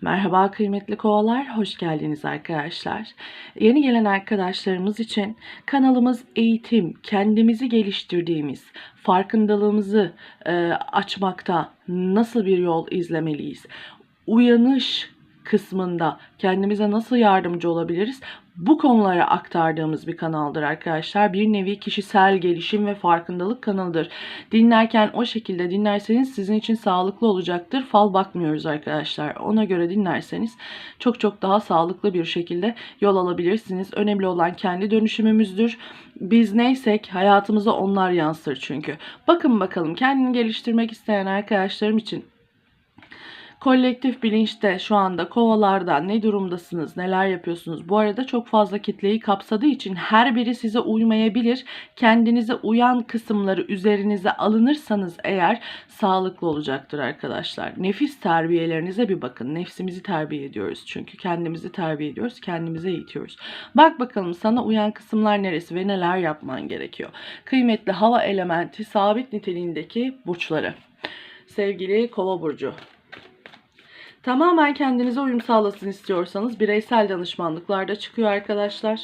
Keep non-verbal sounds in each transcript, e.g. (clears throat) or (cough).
Merhaba kıymetli kovalar, hoş geldiniz arkadaşlar. Yeni gelen arkadaşlarımız için kanalımız eğitim, kendimizi geliştirdiğimiz, farkındalığımızı e, açmakta nasıl bir yol izlemeliyiz, uyanış kısmında kendimize nasıl yardımcı olabiliriz? Bu konulara aktardığımız bir kanaldır arkadaşlar. Bir nevi kişisel gelişim ve farkındalık kanalıdır. Dinlerken o şekilde dinlerseniz sizin için sağlıklı olacaktır. Fal bakmıyoruz arkadaşlar. Ona göre dinlerseniz çok çok daha sağlıklı bir şekilde yol alabilirsiniz. Önemli olan kendi dönüşümümüzdür. Biz neysek hayatımıza onlar yansır çünkü. Bakın bakalım kendini geliştirmek isteyen arkadaşlarım için kolektif bilinçte şu anda kovalarda ne durumdasınız, neler yapıyorsunuz? Bu arada çok fazla kitleyi kapsadığı için her biri size uymayabilir. Kendinize uyan kısımları üzerinize alınırsanız eğer sağlıklı olacaktır arkadaşlar. Nefis terbiyelerinize bir bakın. Nefsimizi terbiye ediyoruz çünkü kendimizi terbiye ediyoruz, kendimize eğitiyoruz. Bak bakalım sana uyan kısımlar neresi ve neler yapman gerekiyor. Kıymetli hava elementi sabit niteliğindeki burçları. Sevgili Kova burcu, Tamamen kendinize uyum sağlasın istiyorsanız bireysel danışmanlıklarda çıkıyor arkadaşlar.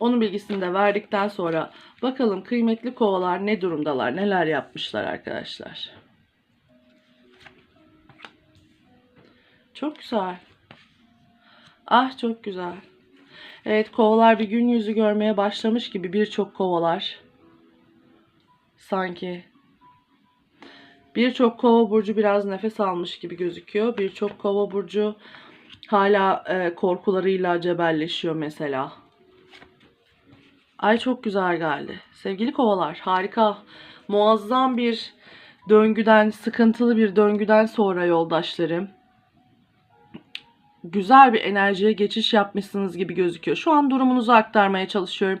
Onun bilgisini de verdikten sonra bakalım kıymetli kovalar ne durumdalar, neler yapmışlar arkadaşlar. Çok güzel. Ah çok güzel. Evet kovalar bir gün yüzü görmeye başlamış gibi birçok kovalar. Sanki Birçok kova burcu biraz nefes almış gibi gözüküyor. Birçok kova burcu hala e, korkularıyla cebelleşiyor mesela. Ay çok güzel geldi. Sevgili kovalar harika. Muazzam bir döngüden, sıkıntılı bir döngüden sonra yoldaşlarım güzel bir enerjiye geçiş yapmışsınız gibi gözüküyor. Şu an durumunuzu aktarmaya çalışıyorum.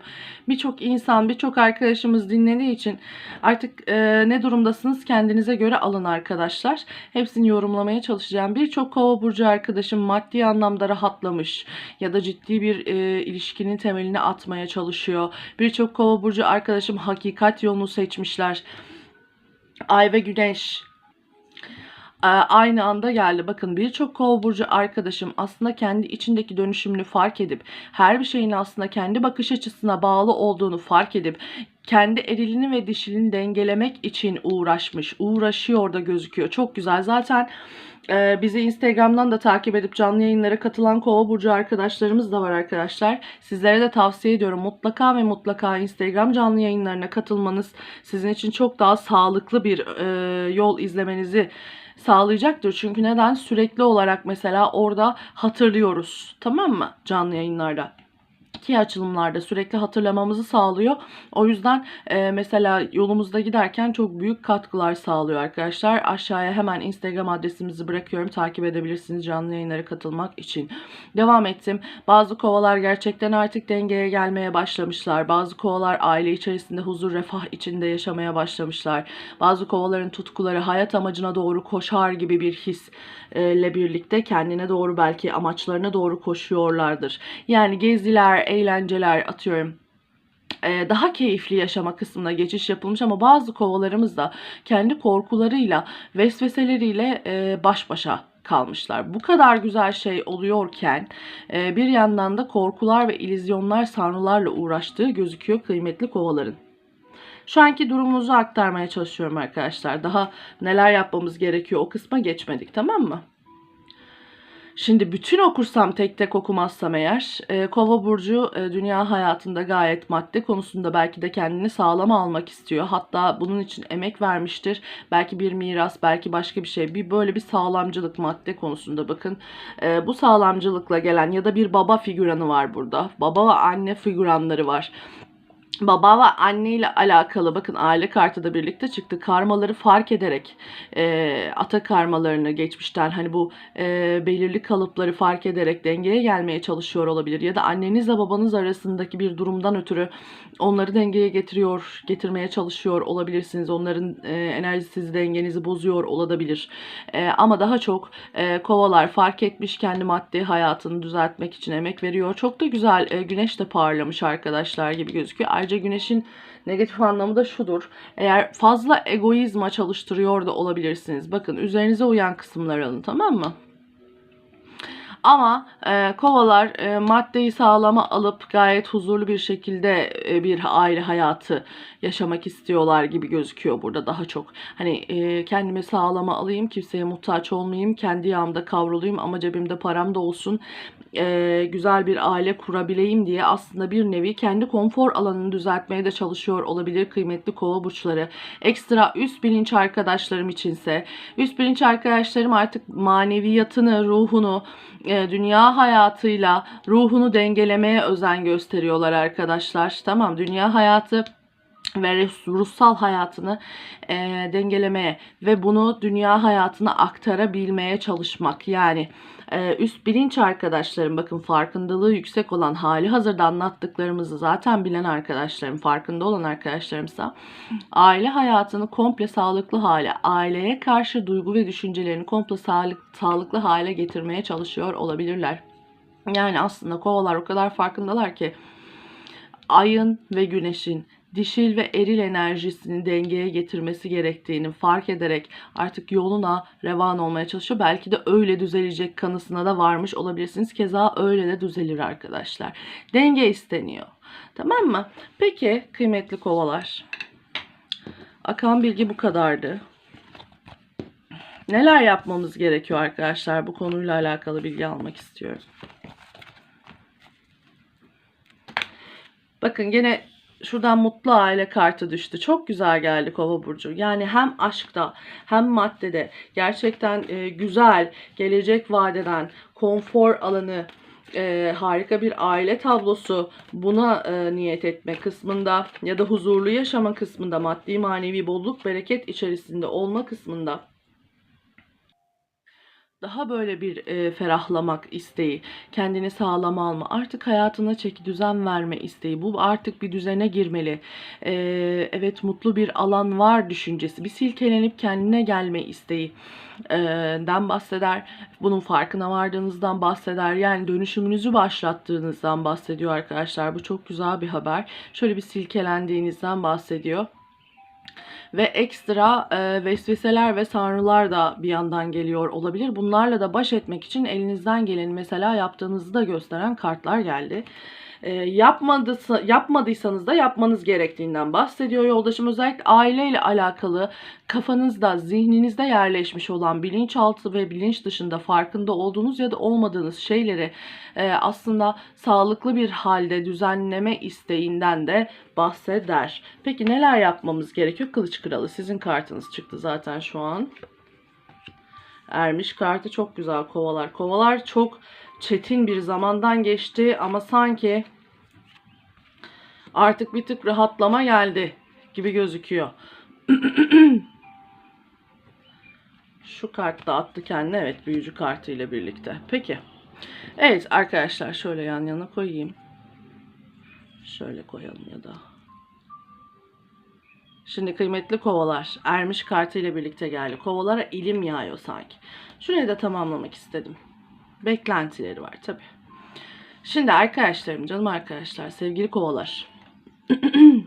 Birçok insan, birçok arkadaşımız dinlediği için artık e, ne durumdasınız kendinize göre alın arkadaşlar. Hepsini yorumlamaya çalışacağım. Birçok kova burcu arkadaşım maddi anlamda rahatlamış ya da ciddi bir e, ilişkinin temelini atmaya çalışıyor. Birçok kova burcu arkadaşım hakikat yolunu seçmişler. Ay ve güneş aynı anda geldi. Bakın birçok kova burcu arkadaşım aslında kendi içindeki dönüşümünü fark edip her bir şeyin aslında kendi bakış açısına bağlı olduğunu fark edip kendi erilini ve dişilini dengelemek için uğraşmış, uğraşıyor da gözüküyor. Çok güzel. Zaten e, bizi Instagram'dan da takip edip canlı yayınlara katılan Kova burcu arkadaşlarımız da var arkadaşlar. Sizlere de tavsiye ediyorum. Mutlaka ve mutlaka Instagram canlı yayınlarına katılmanız sizin için çok daha sağlıklı bir e, yol izlemenizi sağlayacaktır. Çünkü neden? Sürekli olarak mesela orada hatırlıyoruz. Tamam mı? Canlı yayınlarda ki açılımlarda sürekli hatırlamamızı sağlıyor. O yüzden e, mesela yolumuzda giderken çok büyük katkılar sağlıyor arkadaşlar. Aşağıya hemen Instagram adresimizi bırakıyorum. Takip edebilirsiniz canlı yayınlara katılmak için. Devam ettim. Bazı kovalar gerçekten artık dengeye gelmeye başlamışlar. Bazı kovalar aile içerisinde huzur, refah içinde yaşamaya başlamışlar. Bazı kovaların tutkuları hayat amacına doğru koşar gibi bir hisle birlikte kendine doğru belki amaçlarına doğru koşuyorlardır. Yani geziler, eğlenceler atıyorum e, daha keyifli yaşama kısmına geçiş yapılmış ama bazı kovalarımız da kendi korkularıyla, vesveseleriyle e, baş başa kalmışlar. Bu kadar güzel şey oluyorken e, bir yandan da korkular ve ilizyonlar, sanrılarla uğraştığı gözüküyor kıymetli kovaların. Şu anki durumumuzu aktarmaya çalışıyorum arkadaşlar. Daha neler yapmamız gerekiyor o kısma geçmedik tamam mı? Şimdi bütün okursam tek tek okumazsam eğer e, Kova burcu e, dünya hayatında gayet madde konusunda belki de kendini sağlam almak istiyor. Hatta bunun için emek vermiştir. Belki bir miras, belki başka bir şey. Bir böyle bir sağlamcılık madde konusunda bakın. E, bu sağlamcılıkla gelen ya da bir baba figüranı var burada. Baba ve anne figüranları var baba ve anne ile alakalı bakın aile kartı da birlikte çıktı. Karmaları fark ederek e, ata karmalarını geçmişten hani bu e, belirli kalıpları fark ederek dengeye gelmeye çalışıyor olabilir. Ya da annenizle babanız arasındaki bir durumdan ötürü onları dengeye getiriyor, getirmeye çalışıyor olabilirsiniz. Onların e, enerjisi dengenizi bozuyor olabilir. E, ama daha çok e, kovalar fark etmiş kendi maddi hayatını düzeltmek için emek veriyor. Çok da güzel e, güneş de parlamış arkadaşlar gibi gözüküyor. Ayrıca güneşin negatif anlamı da şudur. Eğer fazla egoizma çalıştırıyor da olabilirsiniz. Bakın üzerinize uyan kısımlar alın tamam mı? Ama e, kovalar e, maddeyi sağlama alıp gayet huzurlu bir şekilde e, bir aile hayatı yaşamak istiyorlar gibi gözüküyor burada daha çok. Hani e, kendimi sağlama alayım, kimseye muhtaç olmayayım, kendi yağımda kavrulayım ama cebimde param da olsun. e, güzel bir aile kurabileyim diye aslında bir nevi kendi konfor alanını düzeltmeye de çalışıyor olabilir kıymetli kova burçları. Ekstra üst bilinç arkadaşlarım içinse üst bilinç arkadaşlarım artık maneviyatını, ruhunu, e, dünya hayatıyla ruhunu dengelemeye özen gösteriyorlar arkadaşlar. Tamam dünya hayatı ve ruhsal hayatını e, dengelemeye ve bunu dünya hayatına aktarabilmeye çalışmak. Yani e, üst bilinç arkadaşlarım bakın farkındalığı yüksek olan hali hazırda anlattıklarımızı zaten bilen arkadaşlarım, farkında olan arkadaşlarımsa aile hayatını komple sağlıklı hale, aileye karşı duygu ve düşüncelerini komple sağlık, sağlıklı hale getirmeye çalışıyor olabilirler. Yani aslında kovalar o kadar farkındalar ki ayın ve güneşin dişil ve eril enerjisini dengeye getirmesi gerektiğini fark ederek artık yoluna revan olmaya çalışıyor. Belki de öyle düzelecek kanısına da varmış olabilirsiniz. Keza öyle de düzelir arkadaşlar. Denge isteniyor. Tamam mı? Peki kıymetli kovalar. Akan bilgi bu kadardı. Neler yapmamız gerekiyor arkadaşlar? Bu konuyla alakalı bilgi almak istiyorum. Bakın gene şuradan mutlu aile kartı düştü. Çok güzel geldi Kova burcu. Yani hem aşkta hem maddede gerçekten e, güzel, gelecek vadeden konfor alanı e, harika bir aile tablosu buna e, niyet etme kısmında ya da huzurlu yaşama kısmında maddi manevi bolluk bereket içerisinde olma kısmında daha böyle bir e, ferahlamak isteği, kendini sağlam alma, artık hayatına çeki düzen verme isteği, bu artık bir düzene girmeli. E, evet mutlu bir alan var düşüncesi, bir silkelenip kendine gelme isteği e, den bahseder. Bunun farkına vardığınızdan bahseder. Yani dönüşümünüzü başlattığınızdan bahsediyor arkadaşlar. Bu çok güzel bir haber. Şöyle bir silkelendiğinizden bahsediyor ve ekstra e, vesveseler ve sanrılar da bir yandan geliyor olabilir. Bunlarla da baş etmek için elinizden geleni mesela yaptığınızı da gösteren kartlar geldi. E, yapmadıysa, yapmadıysanız da yapmanız gerektiğinden bahsediyor yoldaşım. Özellikle aileyle alakalı kafanızda, zihninizde yerleşmiş olan bilinçaltı ve bilinç dışında farkında olduğunuz ya da olmadığınız şeyleri e, aslında sağlıklı bir halde düzenleme isteğinden de bahseder. Peki neler yapmamız gerekiyor? Kılıç Kralı sizin kartınız çıktı zaten şu an. Ermiş kartı çok güzel kovalar. Kovalar çok çetin bir zamandan geçti ama sanki artık bir tık rahatlama geldi gibi gözüküyor. (clears throat) Şu kart da attı kendine. Evet büyücü kartı ile birlikte. Peki. Evet arkadaşlar şöyle yan yana koyayım. Şöyle koyalım ya da. Şimdi kıymetli kovalar. Ermiş kartı ile birlikte geldi. Kovalara ilim yağıyor sanki. Şurayı da tamamlamak istedim. Beklentileri var tabi. Şimdi arkadaşlarım, canım arkadaşlar, sevgili kovalar. (clears throat)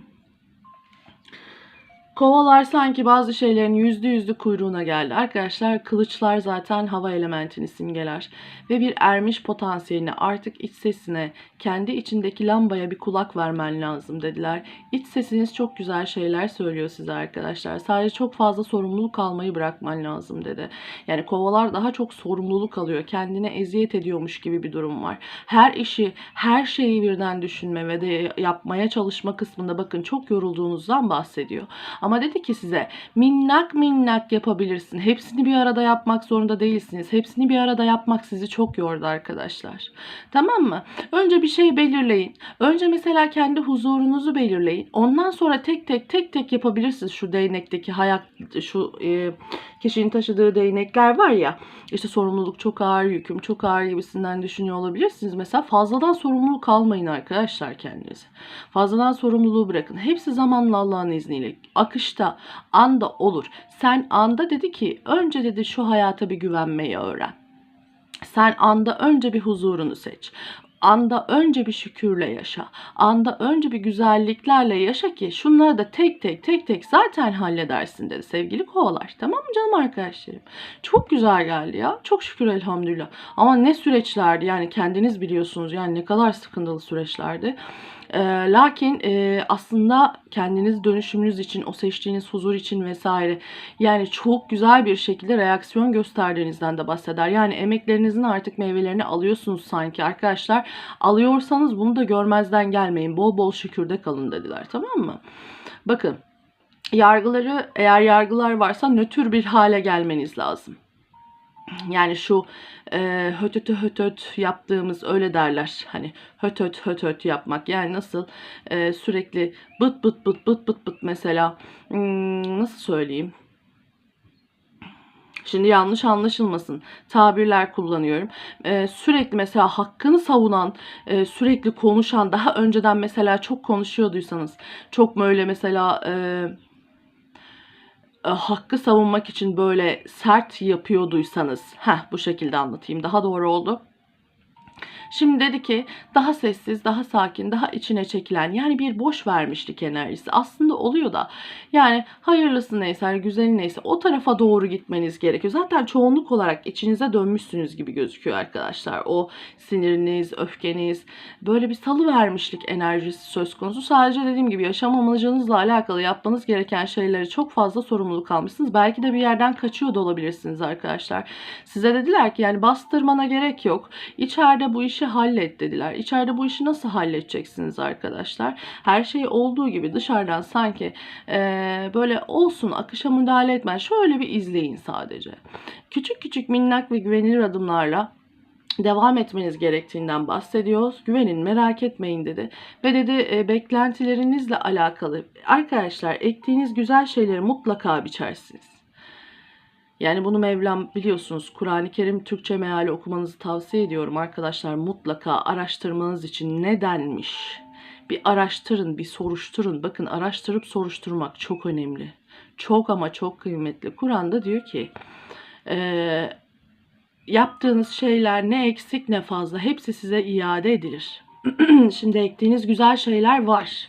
Kovalar sanki bazı şeylerin yüzde yüzlü kuyruğuna geldi. Arkadaşlar kılıçlar zaten hava elementini simgeler. Ve bir ermiş potansiyelini artık iç sesine, kendi içindeki lambaya bir kulak vermen lazım dediler. İç sesiniz çok güzel şeyler söylüyor size arkadaşlar. Sadece çok fazla sorumluluk almayı bırakman lazım dedi. Yani kovalar daha çok sorumluluk alıyor. Kendine eziyet ediyormuş gibi bir durum var. Her işi, her şeyi birden düşünme ve de yapmaya çalışma kısmında bakın çok yorulduğunuzdan bahsediyor. Ama dedi ki size minnak minnak yapabilirsin. Hepsini bir arada yapmak zorunda değilsiniz. Hepsini bir arada yapmak sizi çok yordu arkadaşlar. Tamam mı? Önce bir şey belirleyin. Önce mesela kendi huzurunuzu belirleyin. Ondan sonra tek tek tek tek yapabilirsiniz. Şu değnekteki hayat şu e, kişinin taşıdığı değnekler var ya. İşte sorumluluk çok ağır, yüküm çok ağır gibisinden düşünüyor olabilirsiniz. Mesela fazladan sorumluluk almayın arkadaşlar kendinize. Fazladan sorumluluğu bırakın. Hepsi zamanla Allah'ın izniyle. Akışta, anda olur. Sen anda dedi ki önce dedi şu hayata bir güvenmeyi öğren. Sen anda önce bir huzurunu seç anda önce bir şükürle yaşa. Anda önce bir güzelliklerle yaşa ki şunları da tek tek tek tek zaten halledersin dedi sevgili kovalar. Tamam mı canım arkadaşlarım? Çok güzel geldi ya. Çok şükür elhamdülillah. Ama ne süreçlerdi yani kendiniz biliyorsunuz yani ne kadar sıkıntılı süreçlerdi. Ee, lakin e, aslında kendiniz dönüşümünüz için, o seçtiğiniz huzur için vesaire yani çok güzel bir şekilde reaksiyon gösterdiğinizden de bahseder. Yani emeklerinizin artık meyvelerini alıyorsunuz sanki arkadaşlar. Alıyorsanız bunu da görmezden gelmeyin. Bol bol şükürde kalın dediler tamam mı? Bakın yargıları eğer yargılar varsa nötr bir hale gelmeniz lazım. Yani şu e, hötötü hötöt yaptığımız öyle derler. Hani hötöt hötöt yapmak. Yani nasıl e, sürekli bıt bıt bıt bıt bıt bıt mesela hmm, nasıl söyleyeyim? Şimdi yanlış anlaşılmasın. Tabirler kullanıyorum. Ee, sürekli mesela hakkını savunan, e, sürekli konuşan, daha önceden mesela çok konuşuyorduysanız, çok böyle mesela e, e, hakkı savunmak için böyle sert yapıyorduysanız, heh bu şekilde anlatayım daha doğru oldu. Şimdi dedi ki daha sessiz, daha sakin, daha içine çekilen yani bir boş vermişlik enerjisi aslında oluyor da yani hayırlısı neyse, hani güzeli neyse o tarafa doğru gitmeniz gerekiyor. Zaten çoğunluk olarak içinize dönmüşsünüz gibi gözüküyor arkadaşlar. O siniriniz, öfkeniz böyle bir salı vermişlik enerjisi söz konusu. Sadece dediğim gibi yaşam amacınızla alakalı yapmanız gereken şeyleri çok fazla sorumluluk almışsınız. Belki de bir yerden kaçıyor da olabilirsiniz arkadaşlar. Size dediler ki yani bastırmana gerek yok. İçeride bu işi hallet dediler. İçeride bu işi nasıl halledeceksiniz arkadaşlar? Her şey olduğu gibi dışarıdan sanki eee, böyle olsun akışa müdahale etmen. Şöyle bir izleyin sadece. Küçük küçük minnak ve güvenilir adımlarla devam etmeniz gerektiğinden bahsediyoruz. Güvenin, merak etmeyin dedi. Ve dedi e, beklentilerinizle alakalı arkadaşlar ektiğiniz güzel şeyleri mutlaka biçersiniz. Yani bunu Mevlam biliyorsunuz Kur'an-ı Kerim Türkçe meali okumanızı tavsiye ediyorum arkadaşlar. Mutlaka araştırmanız için ne denmiş? Bir araştırın, bir soruşturun. Bakın araştırıp soruşturmak çok önemli. Çok ama çok kıymetli. Kur'an'da diyor ki e, yaptığınız şeyler ne eksik ne fazla hepsi size iade edilir. (clears throat) Şimdi ektiğiniz güzel şeyler var.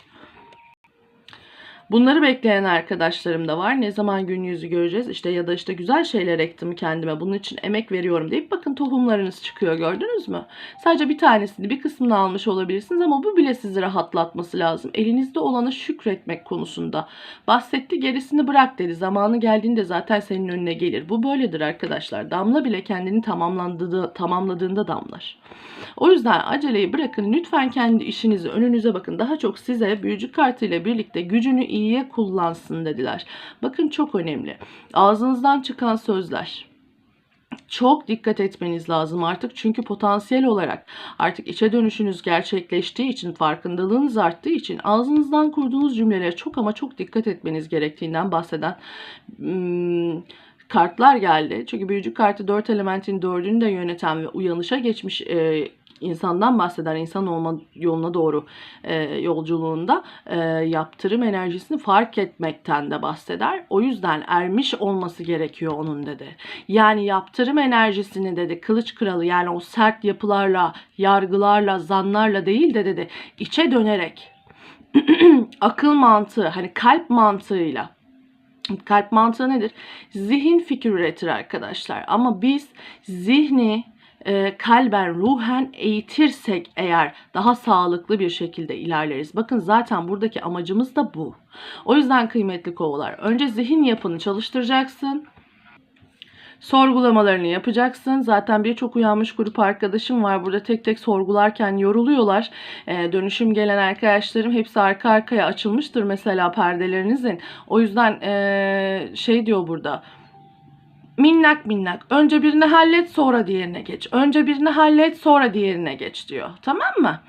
Bunları bekleyen arkadaşlarım da var. Ne zaman gün yüzü göreceğiz? İşte ya da işte güzel şeyler ektim kendime. Bunun için emek veriyorum deyip bakın tohumlarınız çıkıyor gördünüz mü? Sadece bir tanesini bir kısmını almış olabilirsiniz ama bu bile sizi rahatlatması lazım. Elinizde olana şükretmek konusunda bahsetti. Gerisini bırak dedi. Zamanı geldiğinde zaten senin önüne gelir. Bu böyledir arkadaşlar. Damla bile kendini tamamlandığı, tamamladığında damlar. O yüzden aceleyi bırakın. Lütfen kendi işinizi önünüze bakın. Daha çok size büyücü kartıyla birlikte gücünü iyiye kullansın dediler. Bakın çok önemli. Ağzınızdan çıkan sözler çok dikkat etmeniz lazım artık çünkü potansiyel olarak artık içe dönüşünüz gerçekleştiği için farkındalığınız arttığı için ağzınızdan kurduğunuz cümlelere çok ama çok dikkat etmeniz gerektiğinden bahseden hmm, kartlar geldi. Çünkü büyücü kartı dört elementin dördünü de yöneten ve uyanışa geçmiş e, insandan bahseder. İnsan olma yoluna doğru e, yolculuğunda e, yaptırım enerjisini fark etmekten de bahseder. O yüzden ermiş olması gerekiyor onun dedi. Yani yaptırım enerjisini dedi kılıç kralı yani o sert yapılarla, yargılarla, zanlarla değil de dedi içe dönerek (clears throat) akıl mantığı hani kalp mantığıyla Kalp mantığı nedir? Zihin fikir üretir arkadaşlar. Ama biz zihni e, kalben, ruhen eğitirsek eğer daha sağlıklı bir şekilde ilerleriz. Bakın zaten buradaki amacımız da bu. O yüzden kıymetli kovalar. Önce zihin yapını çalıştıracaksın. Sorgulamalarını yapacaksın. Zaten birçok uyanmış grup arkadaşım var. Burada tek tek sorgularken yoruluyorlar. Ee, dönüşüm gelen arkadaşlarım hepsi arka arkaya açılmıştır mesela perdelerinizin. O yüzden ee, şey diyor burada minnak minnak. Önce birini hallet sonra diğerine geç. Önce birini hallet sonra diğerine geç diyor. Tamam mı?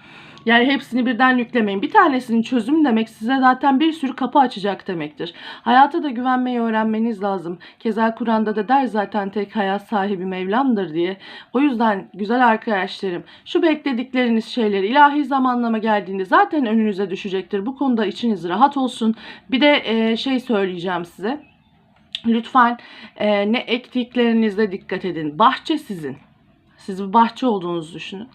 Yani hepsini birden yüklemeyin. Bir tanesinin çözüm demek size zaten bir sürü kapı açacak demektir. Hayata da güvenmeyi öğrenmeniz lazım. Keza Kur'an'da da der zaten tek hayat sahibi Mevlam'dır diye. O yüzden güzel arkadaşlarım şu bekledikleriniz şeyleri ilahi zamanlama geldiğinde zaten önünüze düşecektir. Bu konuda içiniz rahat olsun. Bir de e, şey söyleyeceğim size. Lütfen e, ne ektiklerinizde dikkat edin. Bahçe sizin. Siz bir bahçe olduğunuzu düşünün.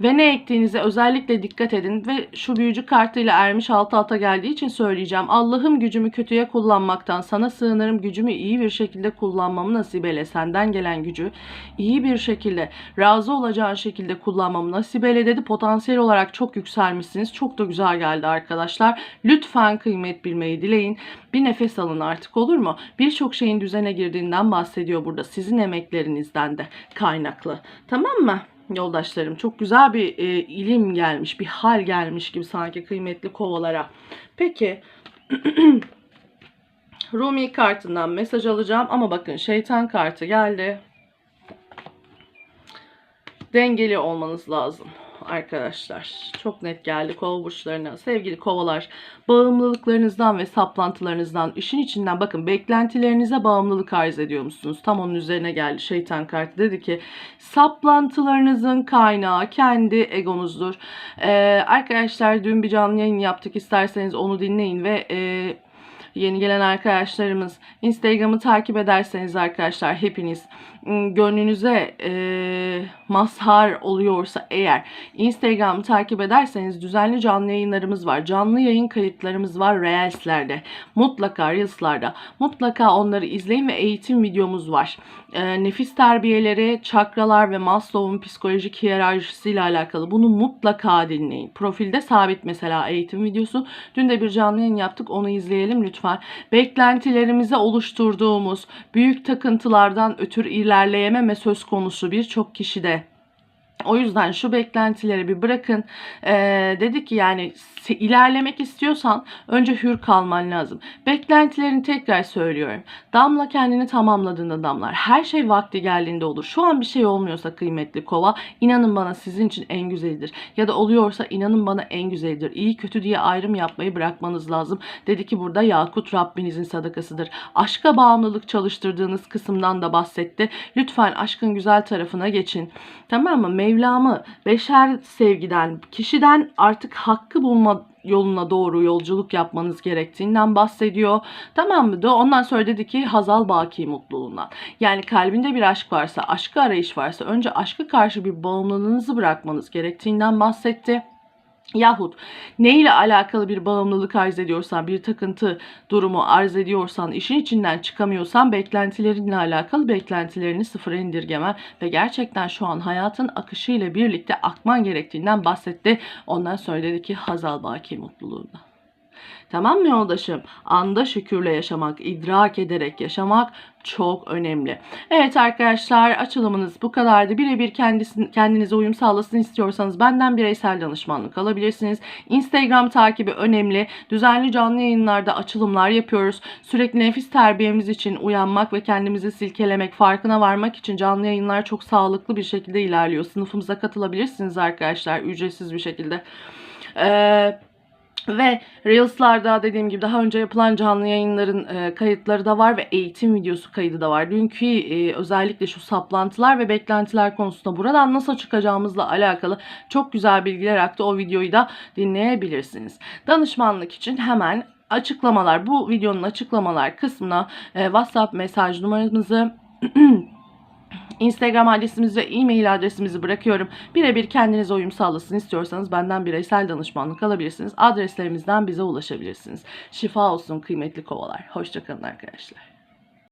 Ve ne ektiğinize özellikle dikkat edin. Ve şu büyücü kartıyla ermiş altı alta geldiği için söyleyeceğim. Allah'ım gücümü kötüye kullanmaktan sana sığınırım. Gücümü iyi bir şekilde kullanmamı nasip eyle. Senden gelen gücü iyi bir şekilde razı olacağın şekilde kullanmamı nasip eyle dedi. Potansiyel olarak çok yükselmişsiniz. Çok da güzel geldi arkadaşlar. Lütfen kıymet bilmeyi dileyin. Bir nefes alın artık olur mu? Birçok şeyin düzene girdiğinden bahsediyor burada. Sizin emeklerinizden de kaynaklı. Tamam mı? Yoldaşlarım çok güzel bir e, ilim gelmiş, bir hal gelmiş gibi sanki kıymetli kovalara. Peki (clears throat) Rumi kartından mesaj alacağım ama bakın şeytan kartı geldi. Dengeli olmanız lazım arkadaşlar. Çok net geldi kova burçlarına. Sevgili kovalar, bağımlılıklarınızdan ve saplantılarınızdan, işin içinden bakın beklentilerinize bağımlılık arz ediyor musunuz? Tam onun üzerine geldi şeytan kartı. Dedi ki saplantılarınızın kaynağı kendi egonuzdur. Ee, arkadaşlar dün bir canlı yayın yaptık. İsterseniz onu dinleyin ve e, yeni gelen arkadaşlarımız Instagram'ı takip ederseniz arkadaşlar hepiniz gönlünüze e, mazhar oluyorsa eğer Instagram'ı takip ederseniz düzenli canlı yayınlarımız var. Canlı yayın kayıtlarımız var Reels'lerde. Mutlaka Reels'larda. Mutlaka onları izleyin ve eğitim videomuz var. E, nefis terbiyeleri, çakralar ve Maslow'un psikolojik hiyerarşisiyle alakalı. Bunu mutlaka dinleyin. Profilde sabit mesela eğitim videosu. Dün de bir canlı yayın yaptık. Onu izleyelim lütfen. Beklentilerimize oluşturduğumuz büyük takıntılardan ötürü ilerleyememe söz konusu birçok kişide. O yüzden şu beklentileri bir bırakın. Ee, dedi ki yani ilerlemek istiyorsan önce hür kalman lazım. Beklentilerini tekrar söylüyorum. Damla kendini tamamladığında damlar. Her şey vakti geldiğinde olur. Şu an bir şey olmuyorsa kıymetli kova inanın bana sizin için en güzelidir. Ya da oluyorsa inanın bana en güzelidir. İyi kötü diye ayrım yapmayı bırakmanız lazım. Dedi ki burada Yakut Rabbinizin sadakasıdır. Aşka bağımlılık çalıştırdığınız kısımdan da bahsetti. Lütfen aşkın güzel tarafına geçin. Tamam mı? Mevlamı beşer sevgiden, kişiden artık hakkı bulma yoluna doğru yolculuk yapmanız gerektiğinden bahsediyor. Tamam mı? De ondan sonra dedi ki Hazal Baki mutluluğundan. Yani kalbinde bir aşk varsa, aşkı arayış varsa önce aşka karşı bir bağımlılığınızı bırakmanız gerektiğinden bahsetti. Yahut ne ile alakalı bir bağımlılık arz ediyorsan, bir takıntı durumu arz ediyorsan, işin içinden çıkamıyorsan beklentilerinle alakalı beklentilerini sıfıra indirgemen ve gerçekten şu an hayatın akışıyla birlikte akman gerektiğinden bahsetti. Ondan sonra dedi ki Hazal Baki mutluluğunda. Tamam mı yoldaşım? Anda şükürle yaşamak, idrak ederek yaşamak çok önemli. Evet arkadaşlar açılımınız bu kadardı. Birebir kendinize uyum sağlasın istiyorsanız benden bireysel danışmanlık alabilirsiniz. Instagram takibi önemli. Düzenli canlı yayınlarda açılımlar yapıyoruz. Sürekli nefis terbiyemiz için uyanmak ve kendimizi silkelemek, farkına varmak için canlı yayınlar çok sağlıklı bir şekilde ilerliyor. Sınıfımıza katılabilirsiniz arkadaşlar ücretsiz bir şekilde. Eee ve Reels'larda dediğim gibi daha önce yapılan canlı yayınların e, kayıtları da var ve eğitim videosu kaydı da var. Dünkü e, özellikle şu saplantılar ve beklentiler konusunda buradan nasıl çıkacağımızla alakalı çok güzel bilgiler aktı. O videoyu da dinleyebilirsiniz. Danışmanlık için hemen açıklamalar bu videonun açıklamalar kısmına e, WhatsApp mesaj numaramızı (clears throat) Instagram adresimizi ve e-mail adresimizi bırakıyorum. Birebir kendinize uyum sağlasın istiyorsanız benden bireysel danışmanlık alabilirsiniz. Adreslerimizden bize ulaşabilirsiniz. Şifa olsun kıymetli kovalar. Hoşçakalın arkadaşlar.